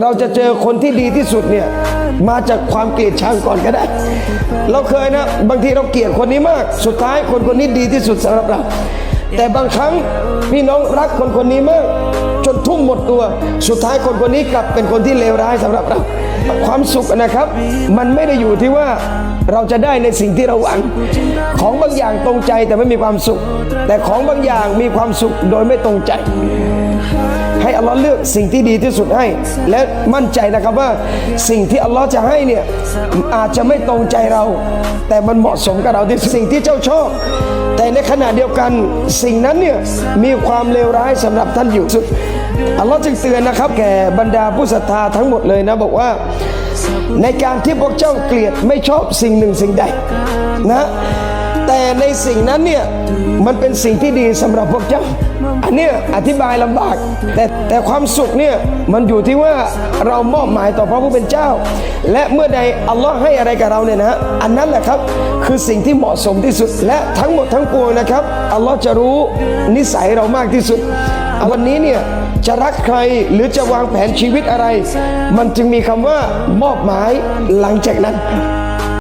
เราจะเจอคนที่ดีที่สุดเนี่ยมาจากความเกลียดชังก่อนก็ได้ เราเคยนะบางทีเราเกลียดคนนี้มาก สุดท้ายคนคนนี้ดีที่สุดสำหรับเรา แต่บางครั้งพี่น้องรักคนคนนี้มาก จนทุ่มหมดตัว สุดท้ายคนคนนี้กลับเป็นคนที่เลวร้ายสำหรับเรา ความสุขนะครับ มันไม่ได้อยู่ที่ว่าเราจะได้ในสิ่งที่เราหวัง ของบางอย่างตรงใจแต่ไม่มีความสุข แต่ของบางอย่างมีความสุขโดยไม่ตรงใจ อัลลอฮ์เลือกสิ่งที่ดีที่สุดให้ และมั่นใจนะครับว่าสิ่งที่อัลลอฮ์จะให้เนี่ยอาจจะไม่ตรงใจเรา แต่มันเหมาะสมกับเราที่สุดสิ่งที่เจ้าชอบ แต่ในขณะเดียวกันสิ่งนั้นเนี่ยมีความเลวร้ายสำหรับท่านอยู่สุดอัลลอฮ์จึงเตือนนะครับ แก่บรรดาผู้ศรัทธาทั้งหมดเลยนะบอกว่าในการที่พวกเจ้าเกลียดไม่ชอบสิ่งหนึ่งสิ่งใดนะ แต่ในสิ่งนั้นเนี่ยมันเป็นสิ่งที่ดีสำหรับพวกเจ้า อันเนี้ยอธิบายลำบาก แต่แต่ความสุขเนี่ยมันอยู่ที่ว่าเรามอบหมายต่อพระผู้เป็นเจ้า และเมื่อใดอัลลอฮ์ให้อะไรกับเราเนี่ยนะอันนั้นแหละครับคือสิ่งที่เหมาะสมที่สุด และทั้งหมดทั้งปวงนะครับอัลลอฮ์จะรู้นิสัยเรามากที่สุดวันนี้เนี่ยจะรักใครหรือจะวางแผนชีวิตอะไร มันจึงมีคำว่ามอบหมายหลังจากนั้น